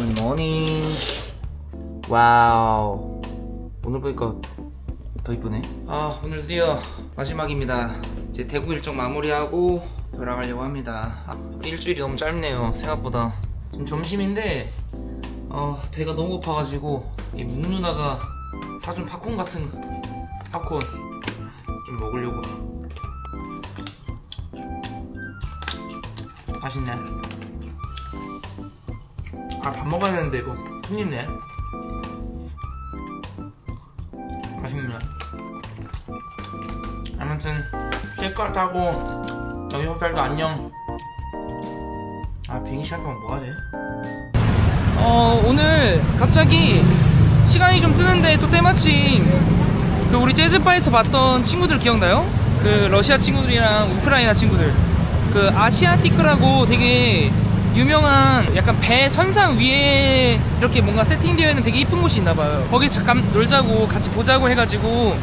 굿모닝 와우 오늘 보니까 더 이쁘네. 아 오늘 드디어 마지막입니다. 이제 대구 일정 마무리하고 돌아가려고 합니다. 아, 일주일이 너무 짧네요 생각보다. 지금 점심인데 어, 배가 너무 고파가지고 이 묵누나가 사준 팝콘 같은 팝콘 좀 먹으려고. 맛있네 아 밥 먹어야 되는데 이거 큰일이네 맛있네 아무튼 실컷 하고 여기 호텔도 안녕 아 비행기 동안 뭐하지? 어 오늘 갑자기 시간이 좀 뜨는데 또 때마침 그 우리 재즈바에서 봤던 친구들 기억나요? 그 러시아 친구들이랑 우크라이나 친구들 그 아시아티크라고 되게 유명한 약간 배 선상 위에 이렇게 뭔가 세팅되어 있는 되게 이쁜 곳이 있나 봐요. 거기 잠깐 놀자고 같이 보자고 해가지고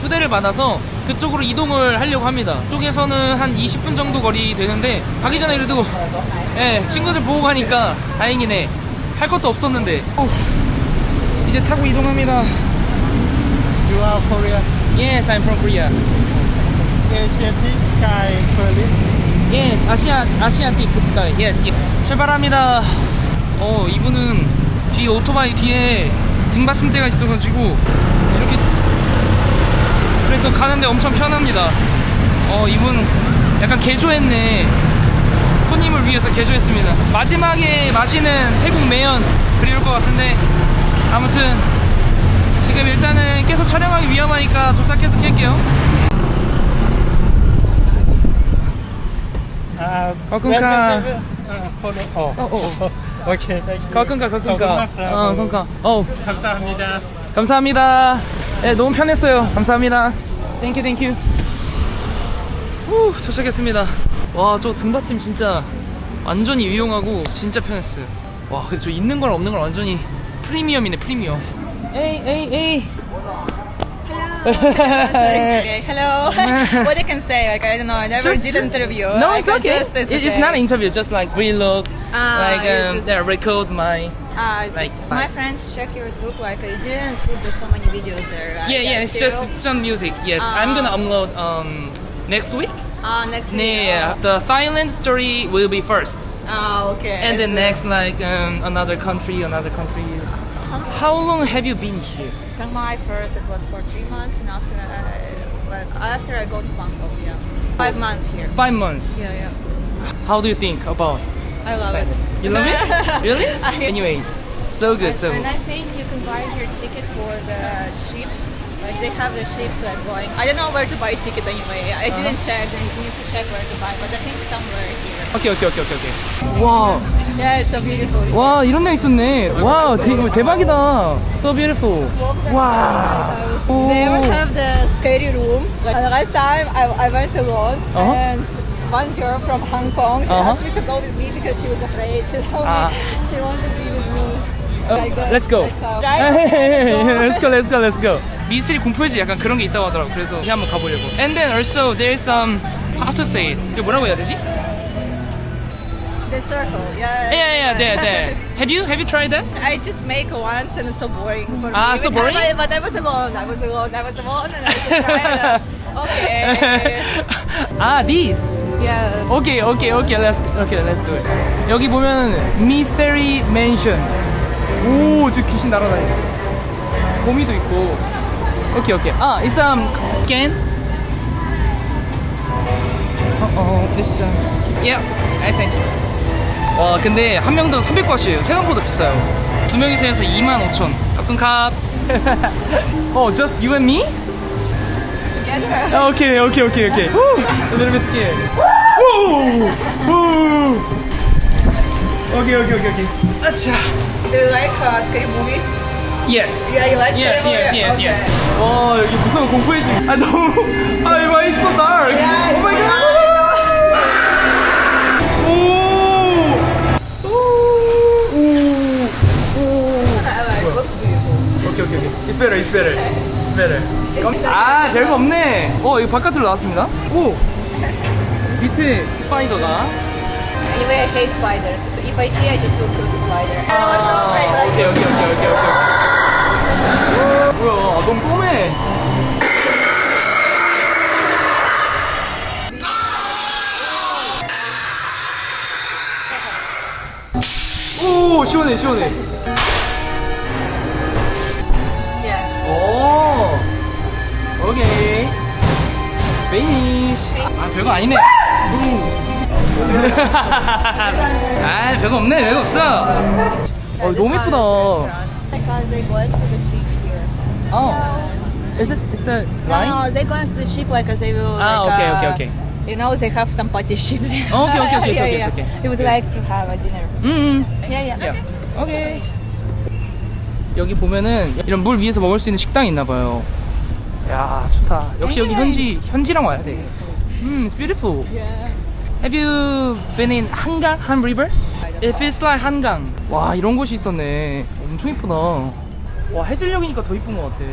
초대를 받아서 그쪽으로 이동을 하려고 합니다. 쪽에서는 한 20분 정도 거리 되는데 가기 전에 그래도 예, 친구들 보고 가니까 다행이네. 할 것도 없었는데. 이제 타고 이동합니다. You are Korea. Yes, I'm from Korea. Asiatic Sky Berlin. Yes, 아시아 아시아틱 스카이. Yes. 출발합니다. 어, 이분은 뒤에 오토바이 뒤에 등받침대가 있어가지고 이렇게 그래서 가는데 엄청 편합니다. 어, 이분 약간 개조했네. 손님을 위해서 개조했습니다. 마지막에 마시는 태국 매연 그리울 것 같은데 아무튼 지금 일단은 계속 촬영하기 위험하니까 도착해서 켤게요. Uh. Uh. Oh. 어, 어, 어. 가끔가 가끔가. 가끔가. 어, 가끔가. 어, 감사합니다. 감사합니다. 네, 너무 편했어요. 감사합니다. 땡큐 땡큐. 후, 도착했습니다. 와, 저 등받침 진짜 완전히 유용하고 진짜 편했어요. 와, 근데 저 있는 걸 없는 걸 완전히 프리미엄이네, 프리미엄. 에이, 에이, 에이. Hello. Okay, hello. what I can say? Like I don't know. I never Just- did an interview. No, it's okay. Just, it's, It- It's not an interview, it's just like relook. Ah, like, um, yeah, record my. Ah, like- just, my friends check your YouTube. Like I didn't put so many videos there. right? Yeah, yeah, it's just some music. Yes, I'm gonna Ah. upload um next week. Ah, next. Yeah, the Thailand story will be first. Ah, okay. And then next, like um, another country, another country. How long have you been here? Chiang Mai first. It was for three months, and after I, after I go to Bangkok, yeah, five months here. Five months. Yeah, yeah. How do you think about? I love it. You love it? really? Anyways, so good. So And I think you can buy your ticket for the ship. Like they have the ships like going. I don't know where to buy ticket anyway. I didn't Uh-huh. check. You need to check where to buy. But I think somewhere here. okay, okay, okay, okay, okay. 와, Yeah, it's so beautiful. 와 이런 데 있었네. 와, 대, 대박이다. So beautiful. 와. They even have the scary room. Like the last time I, I went alone Uh-huh. and one girl from Hong Kong she Uh-huh. asked me to go with me because she was afraid. She told Ah. me she wanted to be with me. 어, Like, uh, let's go. so. Right? let's go, let's go, let's go. 미스리 공포유지 약간 그런 게 있다고 하더라고. 그래서 여기 한번 가보려고. And then also there's some how to say it. 이거 뭐라고 해야 되지? The circle. Yeah. Yeah, yeah, there, there. Have you have you tried this? I just make once and it's so boring. For Ah, me. so But I- boring? But I was alone. I was alone. I was alone and I was trying. okay. 아, this. yes. 오케이, 오케이, 오케이. Let's okay, let's do it. 여기 보면 미스테리 맨션. 오, 저 귀신 날아다니네. 거미도 있고. 오케이, 오케이. 아, it's um scan. 어, 어, this um. Yeah, I sent you. 와, 근데 한 명당 300바트예요. 생각보다 비싸요. 두 명이서 해서 25,000. 가끔 값. 어, just you and me? Together. Okay, okay, okay, okay. Woo, a little bit scared. Woo, woo. Okay, okay, okay, okay. Acha. Do you like uh, scary movie? Yes. Yeah, you like Yes, scary yes, movie? yes, Okay. yes. 와, 여기 무서운 공포의 집. 아, 너무. 아, is so dark? Yeah, oh my god. It's better It's better 아 별거 없네 어 이거 바깥으로 나왔습니다 오 밑에 스파이더가 Anyway, I hate spiders. So if I see, I just will kill the spider. Like, 오케이 오케이 오케이 오케이 오케이. 뭐야? 아, 너무 뻔해. 오 시원해 시원해. 별거 아니네. 아 별거 없네 별거 없어. 어 너무 예쁘다. Because they go to the sheep here. 어. Is it is the No, no, they go to the sheep like as they will. Ah, like, okay, uh, okay, okay. You know, they have some party sheep. Okay, okay, okay, it's yeah, okay, yeah. it's okay. They would like to have a dinner. 음. Yeah, yeah. 야. 오케이. 여기 보면은 이런 물 위에서 먹을 수 있는 식당이 있나 봐요. 야, 좋다. 역시 여기 현지 현지랑 와야 돼. 음, it's beautiful. Yeah. Have you been in 한강, Han River? It feels like 한강. 와, 이런 곳이 있었네. 엄청 이쁘다. 와, 해질녘이니까 더 이쁜 것 같아.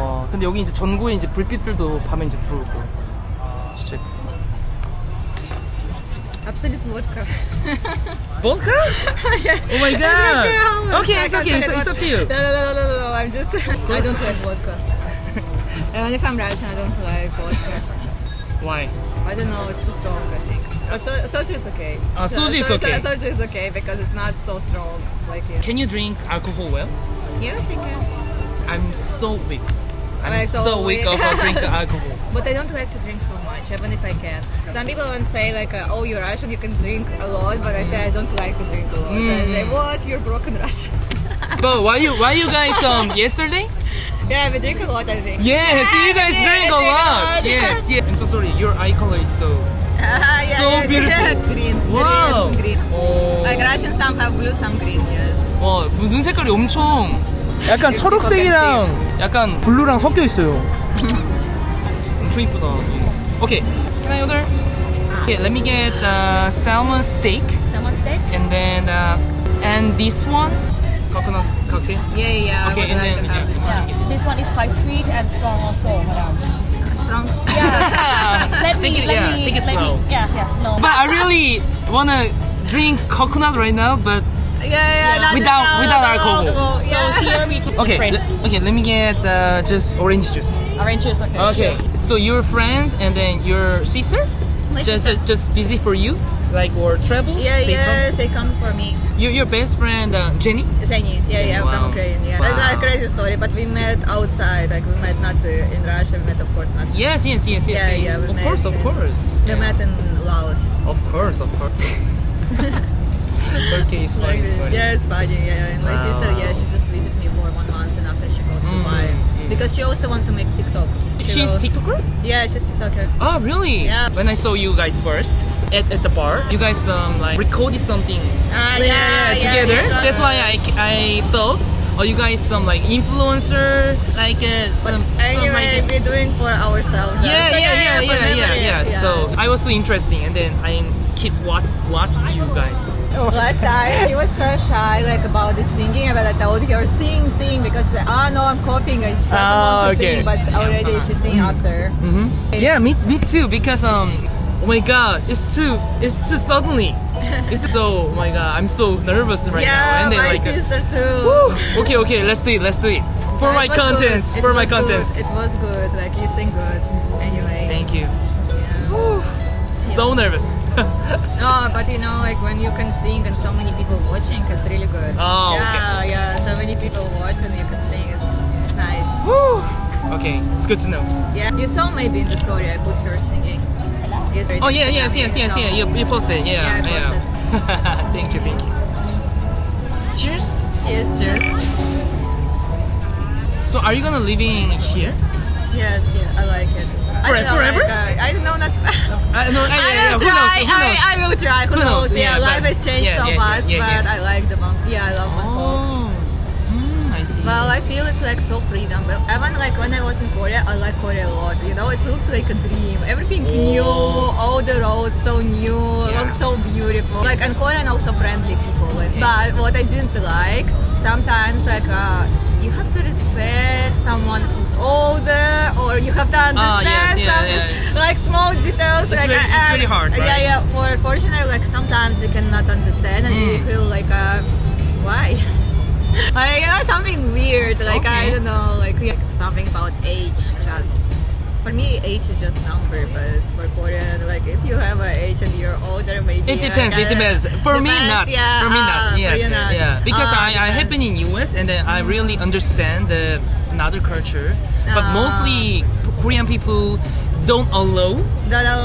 와, 근데 여기 이제 전구에 이제 불빛들도 밤에 이제 들어올 거. 진짜. 예쁘다. Absolute vodka. Vodka? Oh my god. Okay, it's okay. It's, it's up to you. No, no, no, no, no, no. I'm just. I don't like vodka. And if I'm Russian, I don't like vodka. Why? I don't know, it's too strong, I think. But so, soju is okay. Ah, soju is So- okay. So, soju is okay because it's not so strong like it. Can you drink alcohol well? Yes, I can. I'm so weak. I'm Like, so, so weak weak. of uh, drinking alcohol. But I don't like to drink so much, even if I can. Some people don't say like, uh, "Oh, you're Russian, you can drink a lot," but I say I don't like to drink a lot. Mm. I say, "What? You're broken Russian." But why you why you guys um yesterday? Yeah, we drink a lot, I think. Yes, you guys drink a drink a lot. Yes, yes. I'm so sorry. Your eye color is so Ah, yeah, so yeah, beautiful. green, Wow. green, green. 어. Like Russian, some have blue, some green. Yes. 와, 눈 색깔이 엄청 약간 초록색이랑 약간 블루랑 섞여 있어요. 엄청 이쁘다. 오케이. Can I order? Okay, let me get the salmon steak Salmon steak. and then uh, and this one coconut cocktail. Yeah, yeah. I Okay, would and like then to have this yeah. one. This one is quite sweet and strong also, madam. Strong. Let me, Take it- let yeah, me, take it let slow. me, yeah, yeah, no. But I really wanna drink coconut right now, but Yeah, yeah. not Without- without without alcohol. alcohol. Yeah. Here we put okay, French. le- okay. Let me get uh, just orange juice. Orange juice, okay. Okay. So your friends and then your sister, My just sister. just busy for you, like or travel. Yeah, They yes, they come for me. Come? Your best friend uh, Jenny. Jenny, yeah, yeah, Wow. from Ukraine, yeah. That's a crazy story, but we met outside, like we met not uh, in Russia, we met of course not. Yes, yes, yes, yes. Yeah, yeah, we Of met course, of course. We met in Laos. Of course, of course. okay, it's funny, it's funny. Yeah, it's funny, yeah. And my Wow. sister, yeah, she just visited me for one month and after she got to Mm, Dubai. Because she also want to make TikTok. She She's TikToker. Yeah, she's TikToker. Oh, really? Yeah. When I saw you guys first at, at the bar, you guys um like recorded something. Ah, Yeah, yeah, yeah, together. yeah. That's why I, I thought, oh, you guys some like influencer, like uh, some, some Anyway, like. we're doing for ourselves. Yeah, yeah, yeah, for yeah, yeah, memory, yeah. So I was so interesting, and then I keep watch watched you guys. Last time she was so shy like about the singing, but I told her sing, sing because said, oh no, I'm copying. And she doesn't Ah, want to okay. sing, but already she sing after. Mm-hmm. Yeah, me, me too. Because um, oh my god, it's too, it's too suddenly. It's so, oh my god, I'm so nervous right yeah, now. And then my like, uh, sister too. woo, okay, okay, let's do it, let's do it. For my contents, for my contents. It was good. Like you sing good. Anyway. Thank you. So nervous. No, but you know, like when you can sing and so many people watching, it's really good. Oh, yeah, yeah. So many people watch and you can sing. It's it's nice. Woo. Okay, it's good to know. Yeah. You saw maybe in the story I put her singing. Yes. Oh yeah, yes, yes, yes, yeah. You, you posted, yeah, Yeah, I yeah. thank you, thank you. Cheers. Yes. Cheers. So are you gonna living here? Yes, yeah, I like it. I Forever- don't know, forever? Like, uh, I don't know, not. I know. I yeah, yeah, will Who try. knows? Who knows? I, I will try. Who, Who knows? knows? Yeah, Yeah, life has changed so yeah, but yes. I like the Bangkok. Yeah, I love Bangkok. Oh, mm, I see. Well, I feel it's like so freedom. But even like when I was in Korea, I like Korea a lot. You know, it looks like a dream. Everything new, all the roads so new, looks so beautiful. Like and Korean also friendly people. Like, but what I didn't like sometimes like uh, you have to respect someone who's older, or you have to Ah, yes, understand yeah, some, yeah. like small details. It's like, very- it's uh, very hard, right? yeah. yeah. For fortunately, like sometimes we cannot understand, and we Mm. feel like, uh, why? like you know, something weird. Like I don't know, like yeah, something about age. Just for me, age is just number, but for Korean, like if you have an age and you're older, maybe It like, depends. It uh, depends. For me, not. Yeah, For me, not. uh, Yes, you not. yeah. Because Uh, I, I have been in US and then I really understand the another culture, but Ah. mostly Korean people don't allow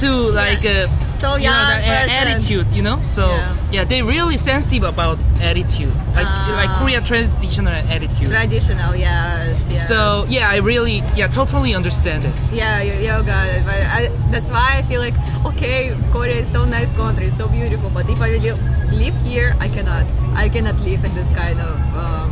to like yeah. uh, So you know, young the a- person. attitude, you know. So Yeah. yeah, they really sensitive about attitude, like Ah. like Korea traditional attitude. traditional. Yes. yes. So yeah, I really yeah totally understand it. Yeah, you, you got it. But I, that's why I feel like okay, Korea is so nice country, so beautiful. But if I live, live here, I cannot. I cannot live in this kind of. Um,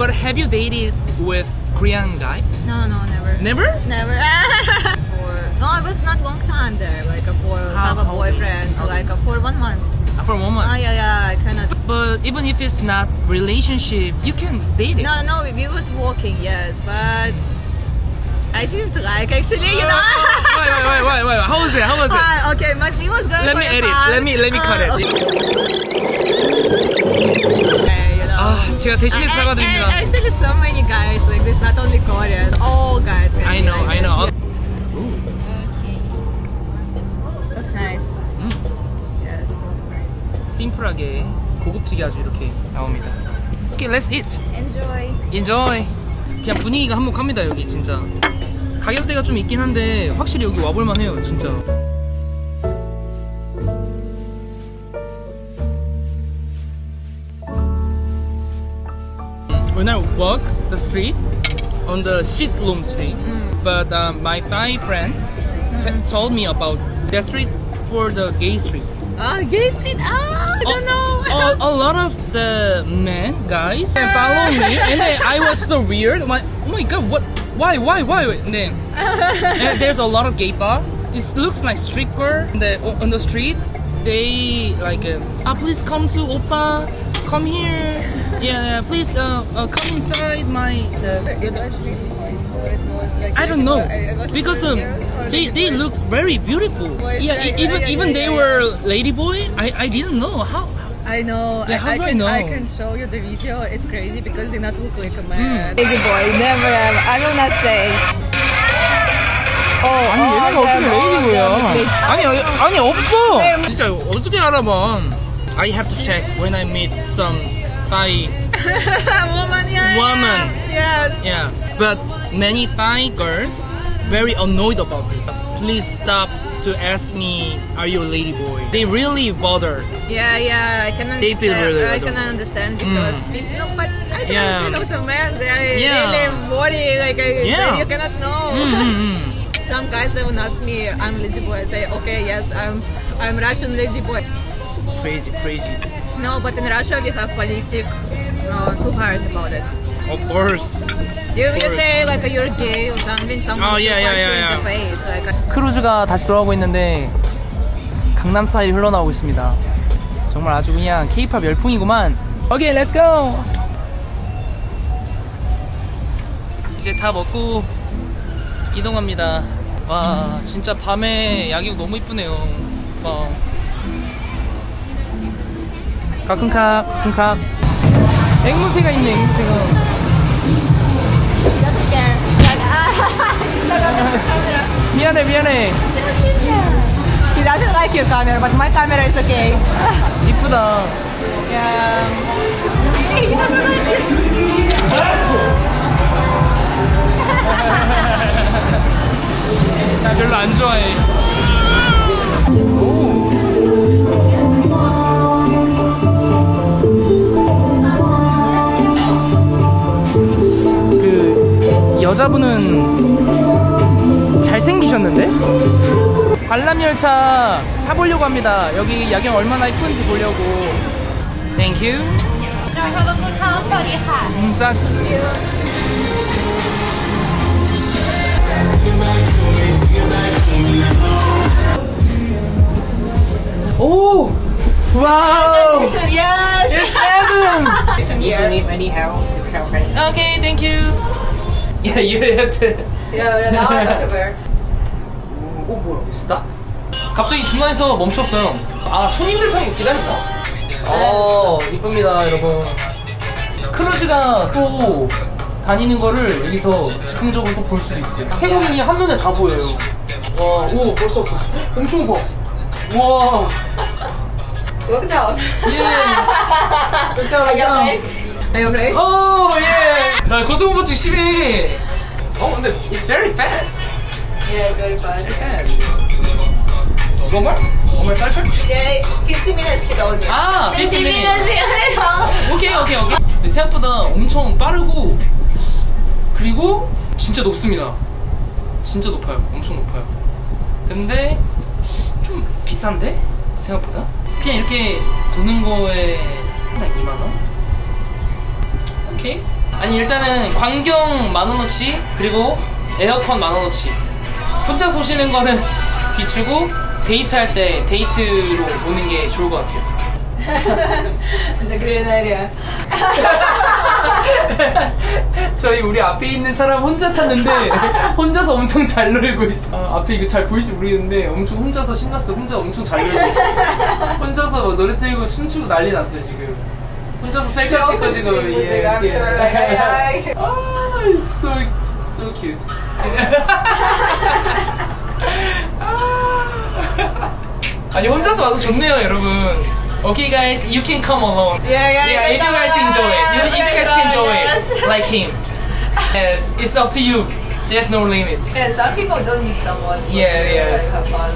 But have you dated with Korean guy? no, no, never. Never? Never. for no, I was not long time there. Like uh, for How- have a how old are you? boyfriend. How Like uh, for one month. For one month. Oh yeah, yeah. I cannot. But even if it's not relationship, you can date it. No, no. We, was walking, yes, but I didn't like actually. You know. wait, wait, wait, wait, wait. How was it? How was it? Ah, okay, but we was going Let me edit. Let me let me cut Ah, it. Okay. 아, 제가 대신해서 And- and- 사과드립니다. and Actually, so many guys like this, not only Korean, all guys. Can I know, I like know. This. Looks nice. 음. Yes, looks nice. 심플하게 고급지게 아주 이렇게 나옵니다. Okay, let's eat. Enjoy. Enjoy. 그냥 분위기가 한몫합니다 여기 진짜. 가격대가 좀 있긴 한데 확실히 여기 와볼만 해요 진짜. When I walk the street on the Shitlum street, but uh, my Thai friends t- told me about the street for the gay street. Ah, gay street. Ah, I don't know. a, a lot of the men guys follow me and then I was so weird my, oh my god what why why why and then and there's a lot of gay bar. It looks like stripper on the, on the street. They like uh, ah, please come to oppa come here yeah, yeah please uh, uh, come inside my the, It was Lazy Boys or it was like I don't know It was because um, Girls or they Lazy they Boys? look very beautiful Boys, yeah yeah, e- even yeah, even yeah, they yeah, were lady boy I, I didn't know how I know. Yeah, how I, I do I can know? I can show you the video. It's crazy because they not look like a Hmm. man. Lazy boy, never ever. I will not say. Oh, 아니 all 얘네가 of 어떻게 them, all of them 레이디고요 is lazy. 아니 아니, 아니 없어 진짜 어떻게 알아봐 I have to check when I meet some Thai woman, yeah, Woman. yeah. Yes. yeah but many Thai girls very annoyed about this please stop to ask me are you a lady boy they really bother Yeah, yeah. I can understand. They feel really I can understand because Mm. people. No, but I don't Yeah. know some men. They Yeah. really body like I, Yeah. you cannot know. Mm, mm, mm. Some guys they will ask me, I'm lazy boy. I say, okay, yes, I'm I'm Russian lazy boy. crazy crazy No, but in Russia we have politic uh, too hard about it. of course You, you course. say like you're gay or something, someone Oh, yeah, yeah, punch you yeah, in the face. Like 크루즈가 다시 돌아오고 있는데 강남 스타일이 흘러나오고 있습니다. 정말 아주 그냥 케이팝 열풍이구만. 오케이, 렛츠 고! 이제 다 먹고 이동합니다. 와, 진짜 밤에 야경 너무 이쁘네요. 와. 가끔카, 쿵카. 앵무새가 있네, 앵무새가. doesn't care. Like 미안해, 미안해. he doesn't like your camera, but my camera is okay. 이쁘다. Yeah. He doesn't like it. 나 별로 안 좋아해. 여자분은 잘생기셨는데? 관람열차 타보려고 합니다 여기 야경 얼마나 이쁜지 보려고 Thank you 这儿小的工厂到底好 오! 와우! Yes! Yes, seven! Any, any help? Okay, thank you. Yeah, you have to. Yeah, now I have to wear. 오 뭐야? 스탑? 갑자기 중간에서 멈췄어요. 아 손님들 타고 기다린다. 어 이쁩니다 여러분. 크루즈가 또 다니는 거를 여기서 즉흥적으로 또볼 수도 있어요. 태국인이 한눈에 다 보여요. 와, 오 벌써 없어. 엄청 봐. 와, Look down. 예스. 일단 Are you okay? Are you okay? 오 예. 야 고소공포증 심해. 어 근데 it's very fast. Yeah, it's very fast. fast. One more? One more cycle? Yeah, 50 minutes. 아, 50 minutes. minutes. 오케이 오케이 오케이 근데 생각보다 엄청 빠르고 그리고 진짜 높습니다 진짜 높아요 엄청 높아요 근데 좀 비싼데 생각보다 그냥 이렇게 도는 거에 한 2만 원? 오케이 아니 일단은 광경 만원어치 그리고 에어컨 만원어치 혼자 쏘시는 거는 비추고 데이트 할 때 데이트로 오는 게 좋을 것 같아요 The green area. 저희 우리 앞에 있는 사람 혼자 탔는데 혼자서 엄청 잘 놀고 있어. 아, 앞에 이거 잘 보일지 모르겠는데 엄청 혼자서 신났어. 혼자 엄청 잘 놀고 있어. 혼자서 뭐 노래 틀고 춤추고 난리 났어요 지금. 혼자서 셀카 also 지금. Yes, yes. 아, it's so so cute. 아. 아니 혼자서 와서 좋네요 여러분. Okay guys, you can come alone. Yeah, yeah, yeah. you If you guys enjoy it, if you guys can enjoy it, like him. Yes, it's up to you. There's no limit. Yeah, some people don't need someone. Yeah, like, yes. Have fun.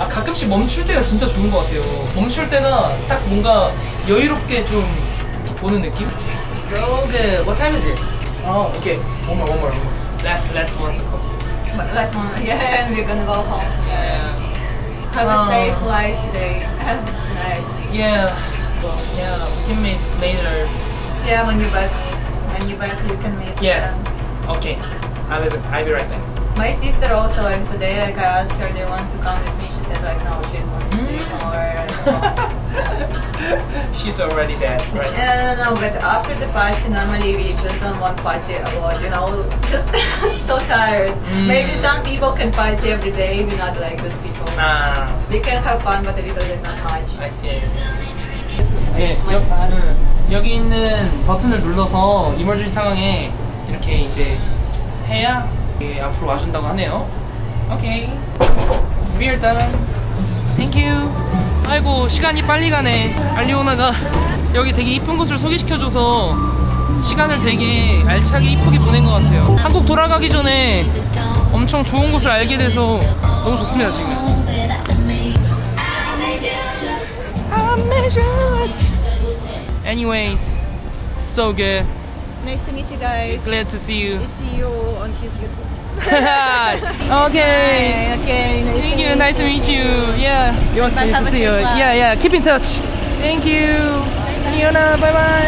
아 가끔씩 멈출 때가 진짜 좋은 것 같아요. 멈출 때가 딱 뭔가 여유롭게 좀 보는 느낌? So good. What time is it? Oh, okay. One more, one more, one more. Last, last one but last one, yeah, and we're gonna go home. Yeah. Have a Oh. safe flight today and tonight. Yeah. Well, yeah. We can meet later. Yeah, when you back, when you back, you can meet. Yes. them. Okay. I'll be, I'll be right back. My sister also like today, like I asked her, do you want to come with me? She said like no, she wants to sleep Mm. somewhere. She's already dead, right? Yeah, no, no, but after the party, normally we just don't want party a lot, you know, just so tired. Mm. Maybe some people can party every day, we're not like those people. Ah, We can have fun, but a little bit not much. I see, I see. It's like 예, my 여, fun. 응. 여기 있는 버튼을 눌러서 이머전시 상황에 이렇게 이제 해야 예, 앞으로 와준다고 하네요. 오케이. We're done. Thank you. 아이고 시간이 빨리 가네. 알리오나가 여기 되게 이쁜 곳을 소개시켜줘서 시간을 되게 알차게 이쁘게 보낸 것 같아요. 한국 돌아가기 전에 엄청 좋은 곳을 알게 돼서 너무 좋습니다 지금. Anyways, so good. Nice to meet you guys. Glad to see you. See you on his YouTube. okay. Okay, nice Thank to you. meet Nice to meet you. Yeah. You want to have a see you. Yeah, yeah. Keep in touch. Thank you. Leona, bye bye.